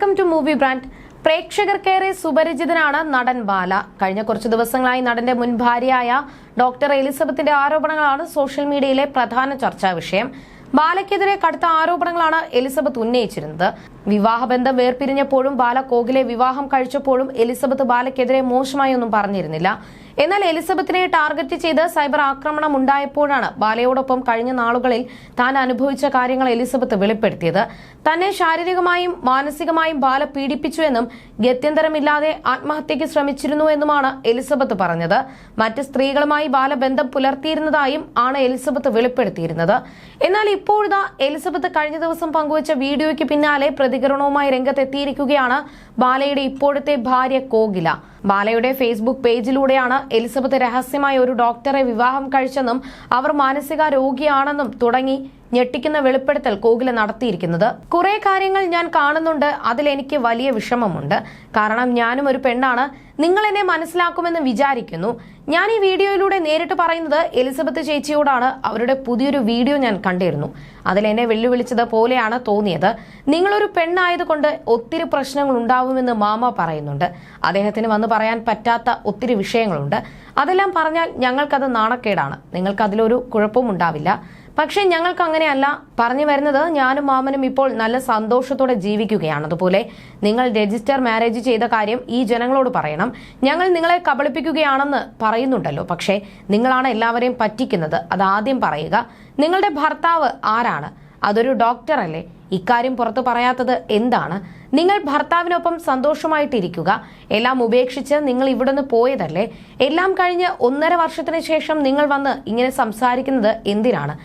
Welcome to movie brand പ്രേക്ഷകർക്കേറെ സുപരിചിതനാണ് നടൻ ബാല. കഴിഞ്ഞ കുറച്ച് ദിവസങ്ങളായി നടന്റെ മുൻ ഭാര്യയായ ഡോക്ടർ എലിസബത്തിന്റെ ആരോപണങ്ങളാണ് സോഷ്യൽ മീഡിയയിലെ പ്രധാന ചർച്ചാ വിഷയം. ബാലയ്ക്കെതിരെ കടുത്ത ആരോപണങ്ങളാണ് എലിസബത്ത് ഉന്നയിച്ചിരുന്നത്. വിവാഹബന്ധം വേർപിരിഞ്ഞപ്പോഴും ബാല കോകിലെ വിവാഹം കഴിച്ചപ്പോഴും എലിസബത്ത് ബാലയ്ക്കെതിരെ മോശമായി ഒന്നും പറഞ്ഞിരുന്നില്ല. എന്നാൽ എലിസബത്തിനെ ടാർഗറ്റ് ചെയ്ത് സൈബർ ആക്രമണം ഉണ്ടായപ്പോഴാണ് ബാലയോടൊപ്പം കഴിഞ്ഞ നാളുകളിൽ താൻ അനുഭവിച്ച കാര്യങ്ങൾ എലിസബത്ത് വെളിപ്പെടുത്തിയത്. തന്നെ ശാരീരികമായും മാനസികമായും ബാല പീഡിപ്പിച്ചു എന്നും ഗത്യന്തരമില്ലാതെ ആത്മഹത്യയ്ക്ക് ശ്രമിച്ചിരുന്നു എന്നുമാണ് എലിസബത്ത് പറഞ്ഞത്. മറ്റ് സ്ത്രീകളുമായി ബാലബന്ധം പുലർത്തിയിരുന്നതായും ആണ് എലിസബത്ത് വെളിപ്പെടുത്തിയിരുന്നത്. എന്നാൽ ഇപ്പോഴത്തെ എലിസബത്ത് കഴിഞ്ഞ ദിവസം പങ്കുവച്ച വീഡിയോയ്ക്ക് പിന്നാലെ പ്രതികരണവുമായി രംഗത്തെത്തിയിരിക്കുകയാണ് ബാലയുടെ ഇപ്പോഴത്തെ ഭാര്യ കോകില. ബാലയുടെ ഫേസ്ബുക്ക് പേജിലൂടെയാണ് എലിസബത്ത് രഹസ്യമായി ഒരു ഡോക്ടറെ വിവാഹം കഴിച്ചെന്നും അവർ മാനസിക രോഗിയാണെന്നും തുടങ്ങി ഞെട്ടിക്കുന്ന വെളിപ്പെടുത്തൽ കോകില നടത്തിയിരിക്കുന്നത്. കുറെ കാര്യങ്ങൾ ഞാൻ കാണുന്നുണ്ട്. അതിലെനിക്ക് വലിയ വിഷമമുണ്ട്. കാരണം ഞാനും ഒരു പെണ്ണാണ്. നിങ്ങൾ എന്നെ മനസ്സിലാക്കുമെന്ന് വിചാരിക്കുന്നു. ഞാൻ ഈ വീഡിയോയിലൂടെ നേരിട്ട് പറയുന്നത് എലിസബത്ത് ചേച്ചിയോടാണ്. അവരുടെ പുതിയൊരു വീഡിയോ ഞാൻ കണ്ടിരുന്നു. അതിൽ എന്നെ വെല്ലുവിളിച്ചത് പോലെയാണ് തോന്നിയത്. നിങ്ങളൊരു പെണ്ണായതുകൊണ്ട് ഒത്തിരി പ്രശ്നങ്ങൾ ഉണ്ടാവുമെന്ന് മാമ പറയുന്നുണ്ട്. അദ്ദേഹത്തിന് വന്ന് പറയാൻ പറ്റാത്ത ഒത്തിരി വിഷയങ്ങളുണ്ട്. അതെല്ലാം പറഞ്ഞാൽ ഞങ്ങൾക്കത് നാണക്കേടാണ്. നിങ്ങൾക്കതിലൊരു കുഴപ്പവും ഉണ്ടാവില്ല. പക്ഷേ ഞങ്ങൾക്ക് അങ്ങനെയല്ല. പറഞ്ഞു വരുന്നത് ഞാനും മാമനും ഇപ്പോൾ നല്ല സന്തോഷത്തോടെ ജീവിക്കുകയാണ്. അതുപോലെ നിങ്ങൾ രജിസ്റ്റർ മാരേജ് ചെയ്ത കാര്യം ഈ ജനങ്ങളോട് പറയണം. ഞങ്ങൾ നിങ്ങളെ കബളിപ്പിക്കുകയാണെന്ന് പറയുന്നുണ്ടല്ലോ. പക്ഷേ നിങ്ങളാണ് എല്ലാവരെയും പറ്റിക്കുന്നത്. അതാദ്യം പറയുക. നിങ്ങളുടെ ഭർത്താവ് ആരാണ്? അതൊരു ഡോക്ടർ അല്ലേ? ഇക്കാര്യം പുറത്തു പറയാത്തത് എന്താണ്? നിങ്ങൾ ഭർത്താവിനൊപ്പം സന്തോഷമായിട്ടിരിക്കുക. എല്ലാം ഉപേക്ഷിച്ച് നിങ്ങൾ ഇവിടുന്ന് പോയതല്ലേ? എല്ലാം കഴിഞ്ഞ് ഒന്നര വർഷത്തിന് ശേഷം നിങ്ങൾ വന്ന് ഇങ്ങനെ സംസാരിക്കുന്നത് എന്തിനാണ്?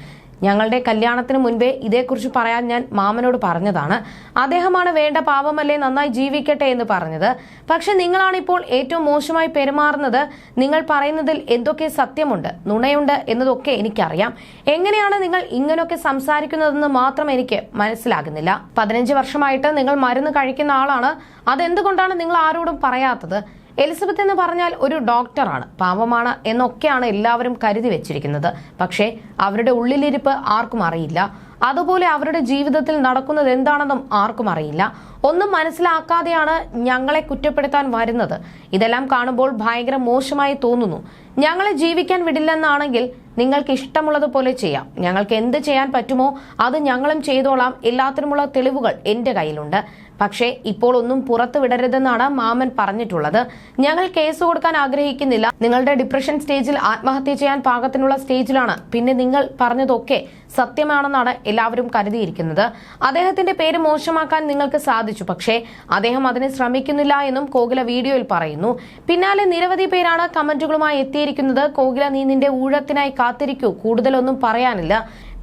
ഞങ്ങളുടെ കല്യാണത്തിന് മുൻപേ ഇതേക്കുറിച്ച് പറയാൻ ഞാൻ മാമനോട് പറഞ്ഞതാണ്. അദ്ദേഹമാണ് വേണ്ട പാപമല്ലേ നന്നായി ജീവിക്കട്ടെ എന്ന് പറഞ്ഞത്. പക്ഷെ നിങ്ങളാണ് ഇപ്പോൾ ഏറ്റവും മോശമായി പെരുമാറുന്നത്. നിങ്ങൾ പറയുന്നതിൽ എന്തൊക്കെ സത്യമുണ്ട് നുണയുണ്ട് എന്നതൊക്കെ എനിക്കറിയാം. എങ്ങനെയാണ് നിങ്ങൾ ഇങ്ങനെയൊക്കെ സംസാരിക്കുന്നതെന്ന് മാത്രം എനിക്ക് മനസ്സിലാകുന്നില്ല. പതിനഞ്ച് വർഷമായിട്ട് നിങ്ങൾ മരുന്ന് കഴിക്കുന്ന ആളാണ്. അതെന്തുകൊണ്ടാണ് നിങ്ങൾ ആരോടും പറയാത്തത്? എലിസബത്ത് എന്ന് പറഞ്ഞാൽ ഒരു ഡോക്ടറാണ് പാവമാണ് എന്നൊക്കെയാണ് എല്ലാവരും കരുതി വെച്ചിരിക്കുന്നത്. പക്ഷേ അവരുടെ ഉള്ളിലിരിപ്പ് ആർക്കും അറിയില്ല. അതുപോലെ അവരുടെ ജീവിതത്തിൽ നടക്കുന്നത് എന്താണെന്നും ആർക്കും അറിയില്ല. ഒന്നും മനസ്സിലാക്കാതെയാണ് ഞങ്ങളെ കുറ്റപ്പെടുത്താൻ വരുന്നത്. ഇതെല്ലാം കാണുമ്പോൾ ഭയങ്കര മോശമായി തോന്നുന്നു. ഞങ്ങളെ ജീവിക്കാൻ വിടില്ലെന്നാണെങ്കിൽ നിങ്ങൾക്ക് ഇഷ്ടമുള്ളതുപോലെ ചെയ്യാം. ഞങ്ങൾക്ക് എന്ത് ചെയ്യാൻ പറ്റുമോ അത് ഞങ്ങളും ചെയ്തോളാം. എല്ലാത്തിനുമുള്ള തെളിവുകൾ എന്റെ കയ്യിലുണ്ട്. പക്ഷേ ഇപ്പോൾ ഒന്നും പുറത്തു വിടരുതെന്നാണ് മാമൻ പറഞ്ഞിട്ടുള്ളത്. ഞങ്ങൾ കേസ് കൊടുക്കാൻ ആഗ്രഹിക്കുന്നില്ല. നിങ്ങളുടെ ഡിപ്രഷൻ സ്റ്റേജിൽ ആത്മഹത്യ ചെയ്യാൻ പാകത്തിനുള്ള സ്റ്റേജിലാണ്. പിന്നെ നിങ്ങൾ പറഞ്ഞതൊക്കെ സത്യമാണെന്നാണ് എല്ലാവരും കരുതിയിരിക്കുന്നത്. അദ്ദേഹത്തിന്റെ പേര് മോശമാക്കാൻ നിങ്ങൾക്ക് സാധിച്ചു. പക്ഷേ അദ്ദേഹം അതിന് ശ്രമിക്കുന്നില്ല എന്നും കോകില വീഡിയോയിൽ പറയുന്നു. പിന്നാലെ നിരവധി പേരാണ് കമന്റുകളുമായി എത്തിയിരിക്കുന്നത്. കോകില നീ നിന്റെ ഊഴത്തിനായി കാത്തിരിക്കൂ. കൂടുതലൊന്നും പറയാനില്ല.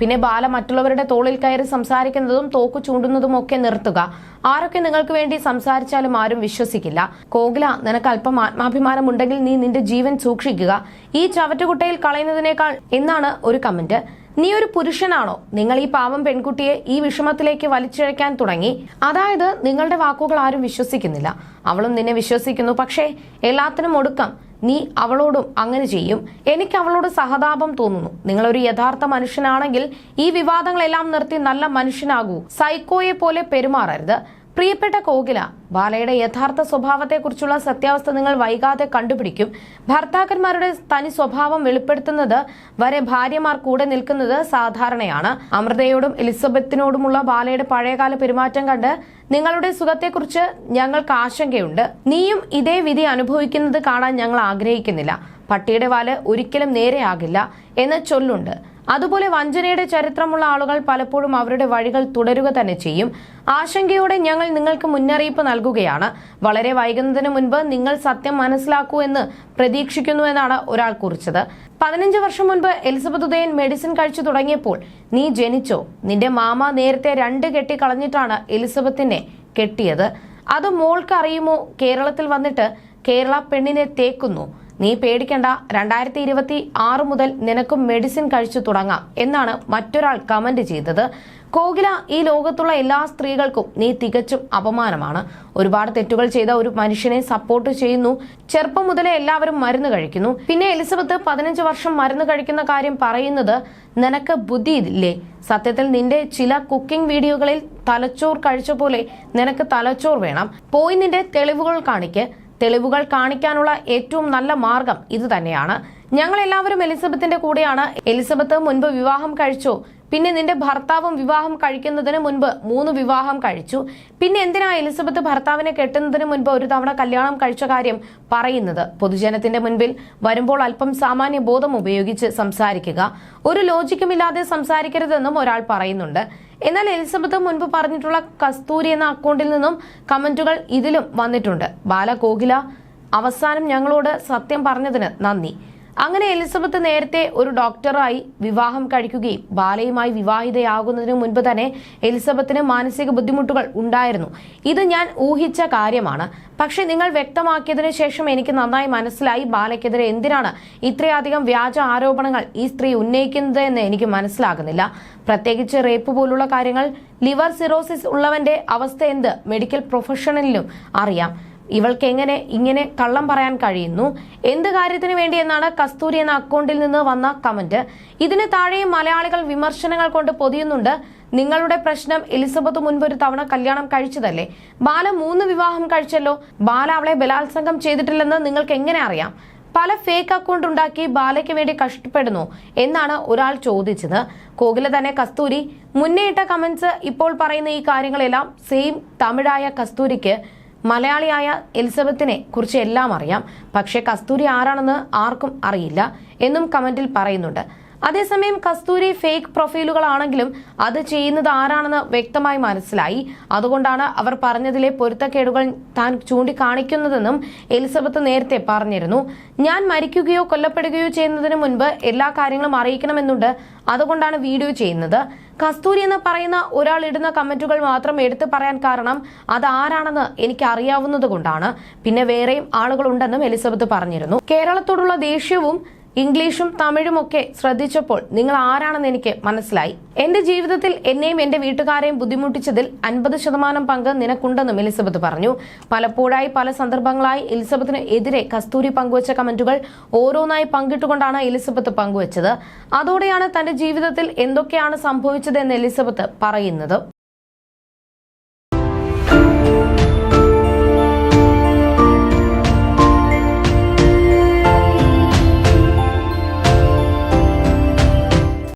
പിന്നെ ബാല മറ്റുള്ളവരുടെ തോളിൽ കയറി സംസാരിക്കുന്നതും തോക്കു ചൂണ്ടുന്നതും ഒക്കെ നിർത്തുക. ആരൊക്കെ നിങ്ങൾക്ക് വേണ്ടി സംസാരിച്ചാലും ആരും വിശ്വസിക്കില്ല. കോകില നിനക്ക് അല്പം ആത്മാഭിമാനം ഉണ്ടെങ്കിൽ നീ നിന്റെ ജീവൻ സൂക്ഷിക്കുക. ഈ ചവറ്റുകുട്ടയിൽ കളയുന്നതിനേക്കാൾ എന്നാണ് ഒരു കമന്റ്. നീ ഒരു പുരുഷനാണോ? നിങ്ങൾ ഈ പാവം പെൺകുട്ടിയെ ഈ വിഷമത്തിലേക്ക് വലിച്ചിഴക്കാൻ തുടങ്ങി. അതായത് നിങ്ങളുടെ വാക്കുകൾ ആരും വിശ്വസിക്കുന്നില്ല. അവളും നിന്നെ വിശ്വസിക്കുന്നു. പക്ഷേ എല്ലാത്തിനും ഒടുക്കം. നീ അവളോടും അങ്ങനെ ചെയ്യും. എനിക്ക് അവളോട് സഹതാപം തോന്നുന്നു. നിങ്ങളൊരു യഥാർത്ഥ മനുഷ്യനാണെങ്കിൽ ഈ വിവാദങ്ങളെല്ലാം നിർത്തി നല്ല മനുഷ്യനാകൂ. സൈക്കോയെ പോലെ പെരുമാറരുത്. പ്രിയപ്പെട്ട കോകില ബാലയുടെ യഥാർത്ഥ സ്വഭാവത്തെക്കുറിച്ചുള്ള സത്യാവസ്ഥ നിങ്ങൾ വൈകാതെ കണ്ടുപിടിക്കും. ഭർത്താക്കന്മാരുടെ തനി സ്വഭാവം വെളിപ്പെടുത്തുന്നത് വരെ ഭാര്യമാർ കൂടെ നിൽക്കുന്നത് സാധാരണയാണ്. അമൃതയോടും എലിസബത്തിനോടുമുള്ള ബാലയുടെ പഴയകാല പെരുമാറ്റം കണ്ട് നിങ്ങളുടെ സുഖത്തെക്കുറിച്ച് ഞങ്ങൾക്ക് ആശങ്കയുണ്ട്. നീയും ഇതേ വിധി അനുഭവിക്കുന്നത് കാണാൻ ഞങ്ങൾ ആഗ്രഹിക്കുന്നില്ല. പട്ടിയുടെ വാൽ ഒരിക്കലും നേരെയാകില്ല എന്ന് ചൊല്ലുണ്ട്. അതുപോലെ വഞ്ചനയുടെ ചരിത്രമുള്ള ആളുകൾ പലപ്പോഴും അവരുടെ വഴികൾ തുടരുക തന്നെ ചെയ്യും. ആശങ്കയോടെ ഞങ്ങൾ നിങ്ങൾക്ക് മുന്നറിയിപ്പ് നൽകുകയാണ്. വളരെ വൈകുന്നതിന് മുൻപ് നിങ്ങൾ സത്യം മനസ്സിലാക്കൂ എന്ന് പ്രതീക്ഷിക്കുന്നു എന്നാണ് ഒരാൾ കുറിച്ചത്. പതിനഞ്ച് വർഷം മുൻപ് എലിസബത്ത് ഉദയൻ മെഡിസിൻ കഴിച്ചു തുടങ്ങിയപ്പോൾ നീ ജനിച്ചോ? നിന്റെ മാമ നേരത്തെ രണ്ട് കെട്ടി കളഞ്ഞിട്ടാണ് എലിസബത്തിനെ കെട്ടിയത്. അത് മോൾക്ക് അറിയുമോ? കേരളത്തിൽ വന്നിട്ട് കേരള പെണ്ണിനെ തേക്കുന്നു. നീ പേടിക്കണ്ട. രണ്ടായിരത്തി ഇരുപത്തി ആറ് മുതൽ നിനക്കും മെഡിസിൻ കഴിച്ചു തുടങ്ങാം എന്നാണ് മറ്റൊരാൾ കമന്റ് ചെയ്തത്. കോകില ഈ ലോകത്തുള്ള എല്ലാ സ്ത്രീകൾക്കും നീ തികച്ചും അപമാനമാണ്. ഒരുപാട് തെറ്റുകൾ ചെയ്ത ഒരു മനുഷ്യനെ സപ്പോർട്ട് ചെയ്യുന്നു. ചെറുപ്പം മുതലേ എല്ലാവരും മരുന്ന് കഴിക്കുന്നു. പിന്നെ എലിസബത്ത് പതിനഞ്ച് വർഷം മരുന്ന് കഴിക്കുന്ന കാര്യം പറയുന്നത് നിനക്ക് ബുദ്ധി ഇല്ലേ സത്യത്തിൽ നിന്റെ ചില കുക്കിംഗ് വീഡിയോകളിൽ തലച്ചോർ കഴിച്ച പോലെ നിനക്ക് തലച്ചോർ വേണം. പോയി നിന്റെ തെളിവുകൾ കാണിക്ക്. തെളിവുകൾ കാണിക്കാനുള്ള ഏറ്റവും നല്ല മാർഗം ഇതുതന്നെയാണ്. ഞങ്ങൾ എല്ലാവരും എലിസബത്തിന്റെ കൂടെയാണ്. എലിസബത്ത് മുൻപ് വിവാഹം കഴിച്ചു. പിന്നെ നിന്റെ ഭർത്താവും വിവാഹം കഴിക്കുന്നതിന് മുൻപ് മൂന്ന് വിവാഹം കഴിച്ചു. പിന്നെ എന്തിനാ എലിസബത്ത് ഭർത്താവിനെ കെട്ടുന്നതിന് മുൻപ് ഒരു തവണ കല്യാണം കഴിച്ച കാര്യം പറയുന്നത്? പൊതുജനത്തിന്റെ മുൻപിൽ വരുമ്പോൾ അല്പം സാമാന്യ ബോധം ഉപയോഗിച്ച് സംസാരിക്കുക. ഒരു ലോജിക്കുമില്ലാതെ സംസാരിക്കരുതെന്നും ഒരാൾ പറയുന്നുണ്ട്. എന്നാൽ എലിസബത്ത് മുൻപ് പറഞ്ഞിട്ടുള്ള കസ്തൂരി എന്ന അക്കൗണ്ടിൽ നിന്നും കമന്റുകൾ ഇതിലും വന്നിട്ടുണ്ട്. ബാല കോകില അവസാനം ഞങ്ങളോട് സത്യം പറഞ്ഞതിന് നന്ദി. അങ്ങനെ എലിസബത്ത് നേരത്തെ ഒരു ഡോക്ടറായി വിവാഹം കഴിക്കുകയും ബാലയുമായി വിവാഹിതയാകുന്നതിനു മുൻപ് തന്നെ എലിസബത്തിന് മാനസിക ബുദ്ധിമുട്ടുകൾ ഉണ്ടായിരുന്നു. ഇത് ഞാൻ ഊഹിച്ച കാര്യമാണ്. പക്ഷെ നിങ്ങൾ വ്യക്തമാക്കിയതിനു ശേഷം എനിക്ക് നന്നായി മനസ്സിലായി ബാലയ്ക്കെതിരെ എന്തിനാണ് ഇത്രയധികം വ്യാജ ആരോപണങ്ങൾ ഈ സ്ത്രീ ഉന്നയിക്കുന്നത് എന്ന് എനിക്ക് മനസ്സിലാകുന്നില്ല. പ്രത്യേകിച്ച് റേപ്പ് പോലുള്ള കാര്യങ്ങൾ ലിവർ സിറോസിസ് ഉള്ളവന്റെ അവസ്ഥ എന്ത്? മെഡിക്കൽ പ്രൊഫഷണലിനും അറിയാം. ഇവൾക്ക് എങ്ങനെ ഇങ്ങനെ കള്ളം പറയാൻ കഴിയുന്നു? എന്ത് കാര്യത്തിന് വേണ്ടി എന്നാണ് കസ്തൂരി എന്ന അക്കൗണ്ടിൽ നിന്ന് വന്ന കമന്റ്? ഇതിന് താഴെയും മലയാളികൾ വിമർശനങ്ങൾ കൊണ്ട് പൊതിയുന്നുണ്ട്. നിങ്ങളുടെ പ്രശ്നം എലിസബത്ത് മുൻപ് ഒരു തവണ കല്യാണം കഴിച്ചതല്ലേ? ബാല മൂന്ന് വിവാഹം കഴിച്ചല്ലോ? ബാല അവളെ ബലാത്സംഗം ചെയ്തിട്ടില്ലെന്ന് നിങ്ങൾക്ക് എങ്ങനെ അറിയാം? പല ഫേക്ക് അക്കൗണ്ട് ഉണ്ടാക്കി ബാലയ്ക്ക് വേണ്ടി കഷ്ടപ്പെടുന്നു എന്നാണ് ഒരാൾ ചോദിച്ചത്. കോകില തന്നെ കസ്തൂരി മുന്നേ ഇട്ട കമന്റ്സ് ഇപ്പോൾ പറയുന്ന ഈ കാര്യങ്ങളെല്ലാം സെയിം തമിഴായ കസ്തൂരിക്ക് മലയാളിയായ എലിസബത്തിനെ കുറിച്ച് എല്ലാം അറിയാം. പക്ഷേ കസ്തൂരി ആരാണെന്ന് ആർക്കും അറിയില്ല എന്നും കമന്റിൽ പറയുന്നുണ്ട്. അതേസമയം കസ്തൂരി ഫേക്ക് പ്രൊഫൈലുകളാണെങ്കിലും അത് ചെയ്യുന്നത് ആരാണെന്ന് വ്യക്തമായി മനസ്സിലായി. അതുകൊണ്ടാണ് അവർ പറഞ്ഞതിലെ പൊരുത്തക്കേടുകൾ താൻ ചൂണ്ടിക്കാണിക്കുന്നതെന്നും എലിസബത്ത് നേരത്തെ പറഞ്ഞിരുന്നു. ഞാൻ മരിക്കുകയോ കൊല്ലപ്പെടുകയോ ചെയ്യുന്നതിന് മുൻപ് എല്ലാ കാര്യങ്ങളും അറിയിക്കണമെന്നുണ്ട്. അതുകൊണ്ടാണ് വീഡിയോ ചെയ്യുന്നത്. കസ്തൂരി എന്ന് പറയുന്ന ഒരാൾ ഇടുന്ന കമന്റുകൾ മാത്രം എടുത്തു പറയാൻ കാരണം അത് ആരാണെന്ന് എനിക്ക് അറിയാവുന്നത് കൊണ്ടാണ്. പിന്നെ വേറെയും ആളുകളുണ്ടെന്നും എലിസബത്ത് പറഞ്ഞിരുന്നു. കേരളത്തോടുള്ള ദേഷ്യവും ഇംഗ്ലീഷും തമിഴും ഒക്കെ ശ്രദ്ധിച്ചപ്പോൾ നിങ്ങൾ ആരാണെന്ന് എനിക്ക് മനസ്സിലായി. എന്റെ ജീവിതത്തിൽ എന്നെയും എന്റെ വീട്ടുകാരെയും ബുദ്ധിമുട്ടിച്ചതിൽ അൻപത് ശതമാനം പങ്ക് നിനക്കുണ്ടെന്നും എലിസബത്ത് പറഞ്ഞു. പലപ്പോഴായി പല സന്ദർഭങ്ങളായി എലിസബത്തിന് എതിരെ കസ്തൂരി പങ്കുവച്ച കമന്റുകൾ ഓരോന്നായി പങ്കിട്ടുകൊണ്ടാണ് എലിസബത്ത് പങ്കുവച്ചത്. അതോടെയാണ് തന്റെ ജീവിതത്തിൽ എന്തൊക്കെയാണ് സംഭവിച്ചതെന്ന് എലിസബത്ത് പറയുന്നത്.